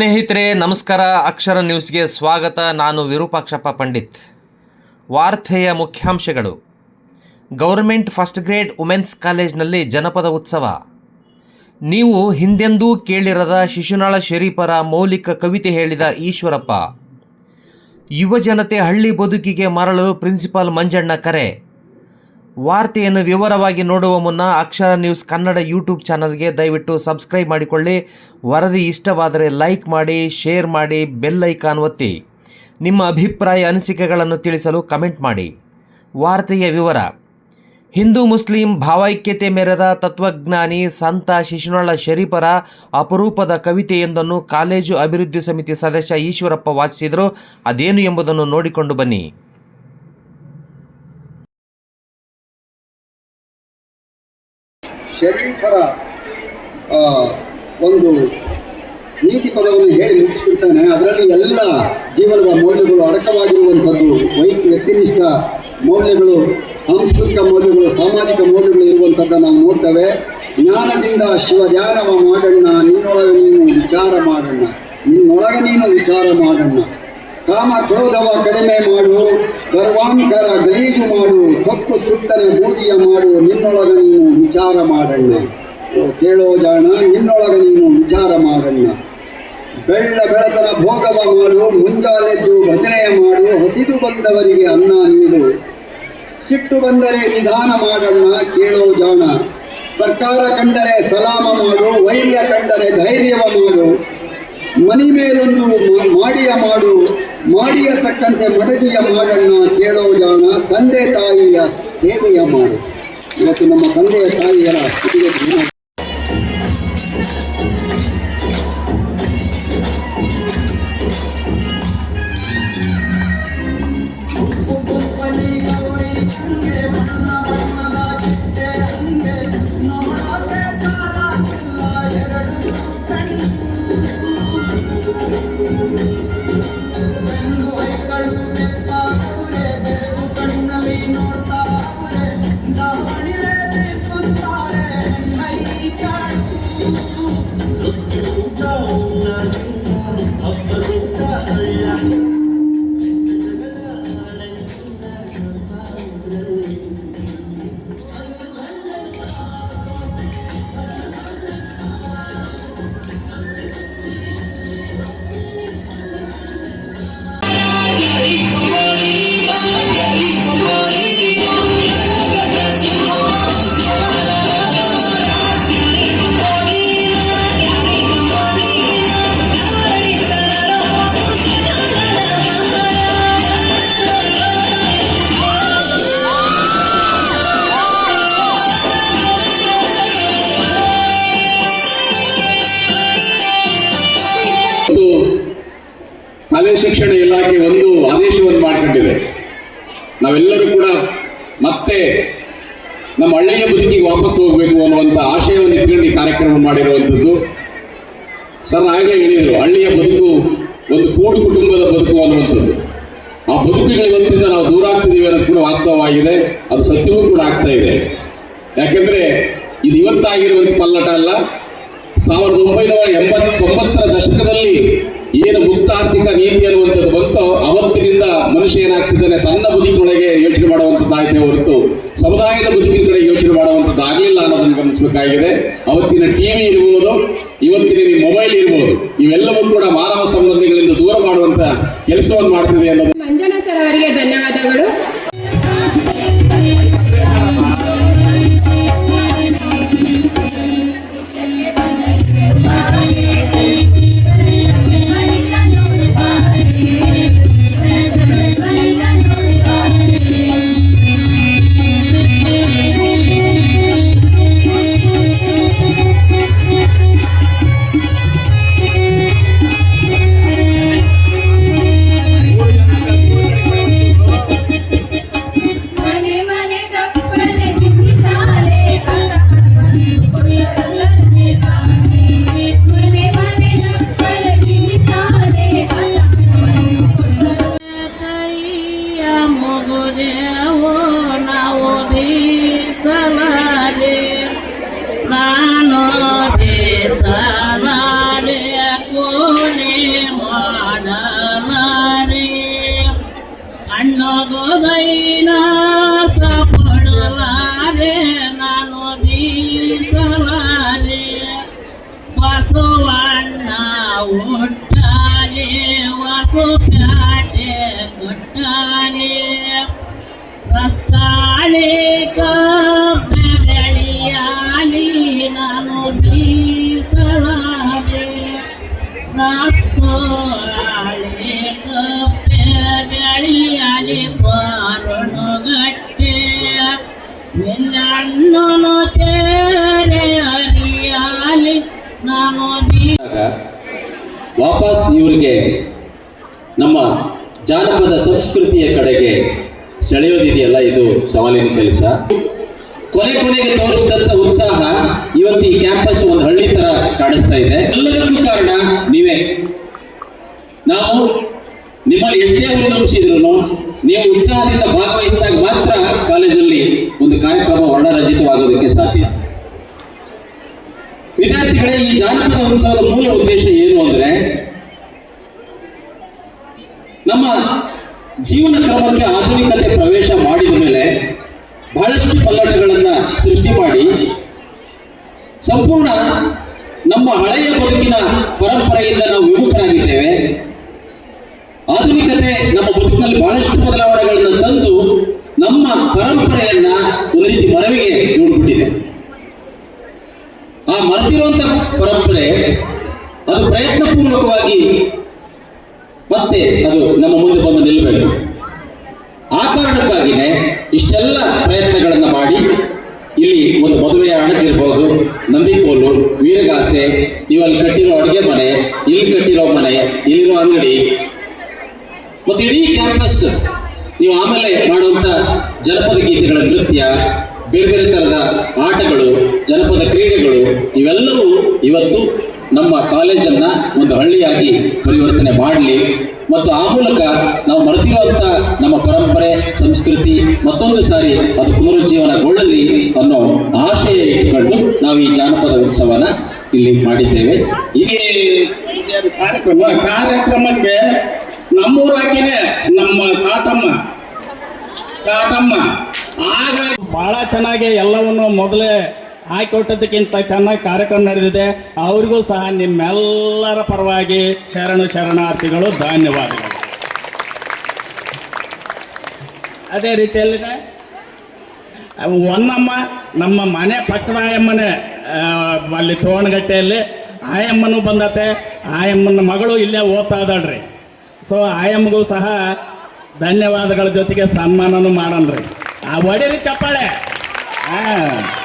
ಸ್ನೇಹಿತರೆ, ನಮಸ್ಕಾರ. ಅಕ್ಷರ ನ್ಯೂಸ್ಗೆ ಸ್ವಾಗತ. ನಾನು ವಿರೂಪಾಕ್ಷಪ್ಪ ಪಂಡಿತ್. ವಾರ್ತೆಯ ಮುಖ್ಯಾಂಶಗಳು. ಗೌರ್ಮೆಂಟ್ ಫಸ್ಟ್ ಗ್ರೇಡ್ ವುಮೆನ್ಸ್ ಕಾಲೇಜ್ನಲ್ಲಿ ಜನಪದ ಉತ್ಸವ. ನೀವು ಹಿಂದೆಂದೂ ಕೇಳಿರದ ಶಿಶುನಾಳ ಶರೀಫರ ಮೌಲಿಕ ಕವಿತೆ ಹೇಳಿದ ಈಶ್ವರಪ್ಪ. ಯುವ ಜನತೆ ಹಳ್ಳಿ ಬದುಕಿಗೆ ಮರಳಲು ಪ್ರಿನ್ಸಿಪಾಲ್ ಮಂಜಣ್ಣ ಕರೆ. ವಾರ್ತೆಯನ್ನು ವಿವರವಾಗಿ ನೋಡುವ ಮುನ್ನ ಅಕ್ಷರ ನ್ಯೂಸ್ ಕನ್ನಡ ಯೂಟ್ಯೂಬ್ ಚಾನಲ್ಗೆ ದಯವಿಟ್ಟು ಸಬ್ಸ್ಕ್ರೈಬ್ ಮಾಡಿಕೊಳ್ಳಿ. ವರದಿ ಇಷ್ಟವಾದರೆ ಲೈಕ್ ಮಾಡಿ, ಶೇರ್ ಮಾಡಿ, ಬೆಲ್ ಐಕಾನ್ ಒತ್ತಿ. ನಿಮ್ಮ ಅಭಿಪ್ರಾಯ, ಅನಿಸಿಕೆಗಳನ್ನು ತಿಳಿಸಲು ಕಮೆಂಟ್ ಮಾಡಿ. ವಾರ್ತೆಯ ವಿವರ. ಹಿಂದೂ ಮುಸ್ಲಿಂ ಭಾವೈಕ್ಯತೆ ಮೆರೆದ ತತ್ವಜ್ಞಾನಿ ಸಂತ ಶಿಶುನಾಳ ಶರೀಫರ ಅಪರೂಪದ ಕವಿತೆಯೊಂದನ್ನು ಕಾಲೇಜು ಅಭಿವೃದ್ಧಿ ಸಮಿತಿ ಸದಸ್ಯ ಈಶ್ವರಪ್ಪ ವಾಚಿಸಿದರು ಅದೇನು ಎಂಬುದನ್ನು ನೋಡಿಕೊಂಡು ಬನ್ನಿ. ಶರೀಫರ ಒಂದು ನೀತಿ ಪದವನ್ನು ಹೇಳಿ ಮುಗಿಸ್ಬಿಡ್ತಾನೆ. ಅದರಲ್ಲಿ ಎಲ್ಲ ಜೀವನದ ಮೌಲ್ಯಗಳು ಅಡಕವಾಗಿರುವಂಥದ್ದು ವೈಸ್ ವ್ಯಕ್ತಿನಿಷ್ಠ ಮೌಲ್ಯಗಳು, ಸಾಂಸ್ಕೃತಿಕ ಮೌಲ್ಯಗಳು, ಸಾಮಾಜಿಕ ಮೌಲ್ಯಗಳು ಇರುವಂಥದ್ದನ್ನು ನಾವು ನೋಡ್ತೇವೆ. ಜ್ಞಾನದಿಂದ ಶಿವ ಧ್ಯಾನವ ಮಾಡಣ್ಣ ನಿನ್ನೊಳಗೆ ನೀನು ವಿಚಾರ ಮಾಡಣ್ಣ ನಿನ್ನೊಳಗೆ ನೀನು ವಿಚಾರ ಮಾಡಣ್ಣ ಕಾಮ ಕ್ರೋಧವ ಕಡಿಮೆ ಮಾಡು ಗರ್ವಾಂಕರ ಗಲೀಜು ಮಾಡು ಕೊಕ್ಕು ಸುಟ್ಟನೆ ಬೂದಿಯ ಮಾಡು, ನಿನ್ನೊಳಗ ನೀನು ವಿಚಾರ ಮಾಡಣ್ಣ. ಕೇಳೋ ಜಾಣ, ನಿನ್ನೊಳಗ ನೀನು ವಿಚಾರ ಮಾಡಣ್ಣ. ಬೆಳ್ಳ ಬೆಳತನ ಭೋಗವ ಮಾಡು ಮುಂಜಾಲೆದ್ದು ಭಜನೆಯ ಮಾಡು, ಹಸಿದು ಬಂದವರಿಗೆ ಅನ್ನ ನೀಡು. ಸಿಟ್ಟು ಬಂದರೆ ನಿಧಾನ ಮಾಡಣ್ಣ, ಕೇಳೋ ಜಾಣ. ಸರ್ಕಾರ ಕಂಡರೆ ಸಲಾಮ ಮಾಡು, ವೈರ್ಯ ಕಂಡರೆ ಧೈರ್ಯವ ಮಾಡು. ಮನಿ ಮೇಲೊಂದು ಮಾಡಿಯ ಮಾಡು. ಮಾಡಿಯ ತಕ್ಕಂತೆ ಮಡದಿಯ ಮಾಡಣ್ಣ ಕೇಳೋ ಜಾಣ ತಂದೆ ತಾಯಿಯ ಸೇವೆಯ ಮಾಡು. ಇವತ್ತು ನಮ್ಮ ತಂದೆಯ ತಾಯಿಯರ ಸ್ಥಿತಿಗತಿ ಆದೇಶವನ್ನು ನಾವೆಲ್ಲರೂ ಕೂಡ ಮತ್ತೆ ನಮ್ಮ ಹಳ್ಳಿಯ ಬದುಕಿಗೆ ವಾಪಸ್ ಹೋಗಬೇಕು ಅನ್ನುವಂಥ ಆಶಯವನ್ನು ಇಟ್ಕೊಂಡು ಈ ಕಾರ್ಯಕ್ರಮ ಮಾಡಿರುವಂಥದ್ದು. ಸರ್ ಹಾಗೆ ಹೇಳಿದರು, ಹಳ್ಳಿಯ ಬದುಕು ಒಂದು ಕೂಡು ಕುಟುಂಬದ ಬದುಕು ಅನ್ನುವಂಥದ್ದು. ಆ ಬದುಕುಗಳು ಇವತ್ತಿಂದ ನಾವು ದೂರ ಆಗ್ತಿದ್ದೀವಿ ಅನ್ನೋದು ಕೂಡ ವಾಸ್ತವವಾಗಿದೆ. ಅದು ಸತ್ಯವೂ ಕೂಡ ಆಗ್ತಾ ಇದೆ. ಯಾಕೆಂದರೆ ಇದು ಇವತ್ತಾಗಿರುವಂಥ ಪಲ್ಲಟ ಅಲ್ಲ. ಸಾವಿರದ ಒಂಬೈನೂರ ಎಂಬತ್ತೊಂಬತ್ತರ ದಶಕದಲ್ಲಿ ಏನು ಮುಕ್ತ ಆರ್ಥಿಕ ನೀತಿ ಅನ್ನುವಂಥದ್ದು ಬಂತೋ ಮನುಷ್ಯ ಏನಾಗ್ತಿದ್ದಾನೆ, ತನ್ನ ಬದುಕಿನೊಳಗೆ ಯೋಚನೆ ಮಾಡುವಂಥದ್ದಾಗಿದೆ ಹೊರತು ಸಮುದಾಯದ ಬದುಕಿನ ಕಡೆ ಯೋಚನೆ ಮಾಡುವಂಥದ್ದು ಆಗಲಿಲ್ಲ ಅನ್ನೋದನ್ನು ಗಮನಿಸಬೇಕಾಗಿದೆ. ಅವತ್ತಿನ ಟಿವಿ ಇರ್ಬೋದು, ಇವತ್ತಿನ ಮೊಬೈಲ್ ಇರ್ಬೋದು, ಇವೆಲ್ಲವೂ ಕೂಡ ಮಾನವ ಸಂಬಂಧಗಳಿಂದ ದೂರ ಮಾಡುವಂತ ಕೆಲಸವನ್ನು ಮಾಡ್ತಿದೆ ಅನ್ನೋದು. ಮಂಜನಾ ಸರ್ ಅವರಿಗೆ ಧನ್ಯವಾದಗಳು. ગોદયના સફળલા રે નાનો દીતલા રે વાસો વાના ઓટાલે વાસો ફાટે ગટાલે રસ્તાલે કબેડિયાલી નાનો દીતલા રે રસ્તો ವಾಪಸ್ ಇವರಿಗೆ ನಮ್ಮ ಜಾನಪದ ಸಂಸ್ಕೃತಿಯ ಕಡೆಗೆ ಸೆಳೆಯೋದಿದೆಯಲ್ಲ ಇದು ಸವಾಲಿನ ಕೆಲಸ. ಕೊನೆ ಕೊನೆಗೆ ತೋರಿಸಿದಂತ ಉತ್ಸಾಹ ಇವತ್ತು ಈ ಕ್ಯಾಂಪಸ್ ಒಂದು ಹಳ್ಳಿ ತರ ಕಾಣಿಸ್ತಾ ಇದೆ. ಎಲ್ಲದಕ್ಕೂ ಕಾರಣ ನೀವೇ. ನಾವು ನಿಮ್ಮಲ್ಲಿ ಎಷ್ಟೇ ಹುರಿದುಂಬಿಸಿದ್ರು ನೀವು ಉತ್ಸಾಹದಿಂದ ಭಾಗವಹಿಸಿದಾಗ ಮಾತ್ರ ಕಾಲೇಜಲ್ಲಿ ಒಂದು ಕಾರ್ಯಕ್ರಮ ವರ್ಣರಂಜಿತವಾಗೋದಕ್ಕೆ ಸಾಧ್ಯ. ವಿದ್ಯಾರ್ಥಿಗಳೇ, ಈ ಜಾನಪದ ಉತ್ಸವದ ಮೂಲ ಉದ್ದೇಶ ಏನು ಅಂದ್ರೆ, ನಮ್ಮ ಜೀವನ ಕ್ರಮಕ್ಕೆ ಆಧುನಿಕತೆ ಪ್ರವೇಶ ಮಾಡಿದ ಮೇಲೆ ಬಹಳಷ್ಟು ಪಲ್ಲಟಗಳನ್ನ ಸೃಷ್ಟಿ ಮಾಡಿ, ಸಂಪೂರ್ಣ ನಮ್ಮ ಹಳೆಯ ಬದುಕಿನ ಪರಂಪರೆಯಿಂದ ನಾವು ವಿಮುಖರಾಗಿದ್ದೇವೆ. ಆಧುನಿಕತೆ ನಮ್ಮ ಬದುಕಿನಲ್ಲಿ ಬಹಳಷ್ಟು ಬದಲಾವಣೆಗಳನ್ನು ತಂದು ನಮ್ಮ ಪರಂಪರೆಯನ್ನ ಒಂದು ರೀತಿ ಮರವಿಗೆ ನೋಡ್ಬಿಟ್ಟಿದೆ ಆ ಮರೆತಿರುವಂತ ಪರಂಪರೆ ಅದು ಪ್ರಯತ್ನ ಪೂರ್ವಕವಾಗಿ ಮತ್ತೆ ಅದು ನಮ್ಮ ಮುಂದೆ ಮತ್ತು ಇಡೀ ಕ್ಯಾಂಪಸ್ ನೀವು ಆಮೇಲೆ ಮಾಡುವಂಥ ಜನಪದ ಗೀತೆಗಳ ನೃತ್ಯ, ಬೇರೆ ಬೇರೆ ಥರದ ಆಟಗಳು, ಜನಪದ ಕ್ರೀಡೆಗಳು, ಇವೆಲ್ಲವೂ ಇವತ್ತು ನಮ್ಮ ಕಾಲೇಜನ್ನ ಒಂದು ಹಳ್ಳಿಯಾಗಿ ಪರಿವರ್ತನೆ ಮಾಡಲಿ. ಮತ್ತು ಆ ಮೂಲಕ ನಾವು ಮರೆತಿರುವಂತ ನಮ್ಮ ಪರಂಪರೆ, ಸಂಸ್ಕೃತಿ ಮತ್ತೊಂದು ಸಾರಿ ಅದು ಪುನರುಜ್ಜೀವನಗೊಳ್ಳಲಿ ಅನ್ನೋ ಆಶಯ ಇಟ್ಟುಕೊಂಡು ನಾವು ಈ ಜಾನಪದ ಉತ್ಸವನ ಇಲ್ಲಿ ಮಾಡಿದ್ದೇವೆ. ಈ ಕಾರ್ಯಕ್ರಮ ಕಾರ್ಯಕ್ರಮಕ್ಕೆ ನಮ್ಮೂರಾಕಿನೇ ನಮ್ಮ ಕಾಟಮ್ಮ ಕಾಟಮ್ಮ ಆಗ ಬಹಳ ಚೆನ್ನಾಗಿ ಎಲ್ಲವನ್ನು ಮೊದಲೇ ಹಾಕಿಕೊಟ್ಟದಕ್ಕಿಂತ ಚೆನ್ನಾಗಿ ಕಾರ್ಯಕ್ರಮ ನಡೆದಿದೆ. ಅವರಿಗೂ ಸಹ ನಿಮ್ಮೆಲ್ಲರ ಪರವಾಗಿ ಶರಣು ಶರಣಾರ್ಥಿಗಳು ಧನ್ಯವಾದಗಳು. ಅದೇ ರೀತಿಯಲ್ಲಿ ಒಂದಮ್ಮ, ನಮ್ಮ ಮನೆ ಪಕ್ಕದ ಆಯಮ್ಮನೆ ಅಲ್ಲಿ ತೋಣಗಟ್ಟೆಯಲ್ಲಿ ಆಯಮ್ಮನೂ ಬಂದತೆ. ಆಯಮ್ಮನ ಮಗಳು ಇಲ್ಲೇ ಓದ್ತಾ ಇದ್ದಾಳ್ರಿ. ಸೊ ಆಯಮ್ಗೂ ಸಹ ಧನ್ಯವಾದಗಳ ಜೊತೆಗೆ ಸನ್ಮಾನನೂ ಮಾಡನ್ರಿ. ಆ ಒಡಿರಿ ಚಪ್ಪಾಳೆ. ಹಾಂ.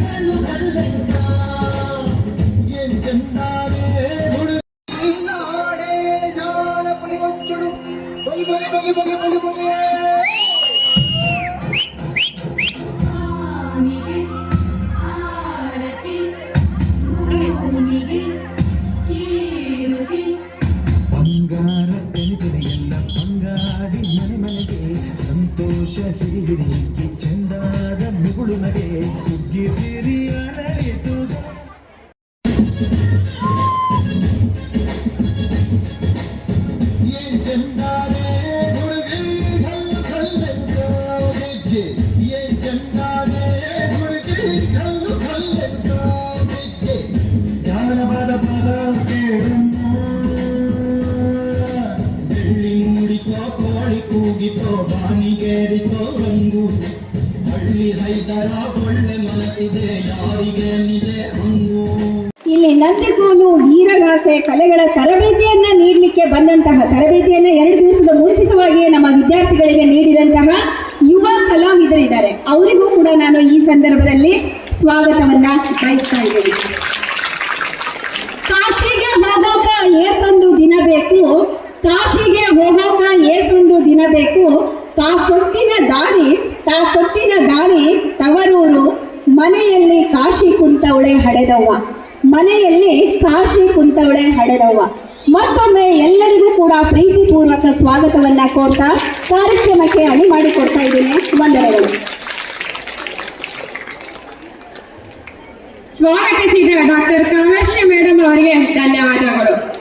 కళ్ళు కళ్ళు ಮನೆ ಮನೆಗೆ ಸಂತೋಷ ಹಿರಿಹಿಡಿ ಚಂದಾದ ಮುಗುಳು ನಗೆ. ಸುಗ್ಗಿ ಸಿರಿಯ ನಾನು ಈ ಸಂದರ್ಭದಲ್ಲಿ ಸ್ವಾಗತವನ್ನ ಬಯಸ್ತಾ ಇದ್ದೀನಿ. ಕಾಶಿಗೆ ಹೋಗೋಕ ಏಸೊಂದು ದಿನ ಬೇಕು, ಕಾಶಿಗೆ ಹೋಗೋಕ ಏಸೊಂದು ದಿನ ಬೇಕು. ತಾ ಸೊತ್ತಿನ ದಾರಿ, ತಾ ಸೊತ್ತಿನ ದಾರಿ ತವರೂರು. ಮನೆಯಲ್ಲಿ ಕಾಶಿ ಕುಂತವಳೆ ಹಡೆದವ್ವ ಮನೆಯಲ್ಲಿ ಕಾಶಿ ಕುಂತವಳೆ ಹಡೆದವ್ವ ಮತ್ತೊಮ್ಮೆ ಎಲ್ಲರಿಗೂ ಕೂಡ ಪ್ರೀತಿಪೂರ್ವಕ ಸ್ವಾಗತವನ್ನ ಕೋರ್ತಾ ಕಾರ್ಯಕ್ರಮಕ್ಕೆ ಅಣಿ ಮಾಡಿಕೊಡ್ತಾ ಇದ್ದೀನಿ. ವಂದನೆಗಳು. ಸ್ವಾಗತಿಸಿದ ಡಾಕ್ಟರ್ ಕಾಮಾಕ್ಷಿ ಮೇಡಮ್ ಅವರಿಗೆ ಧನ್ಯವಾದಗಳು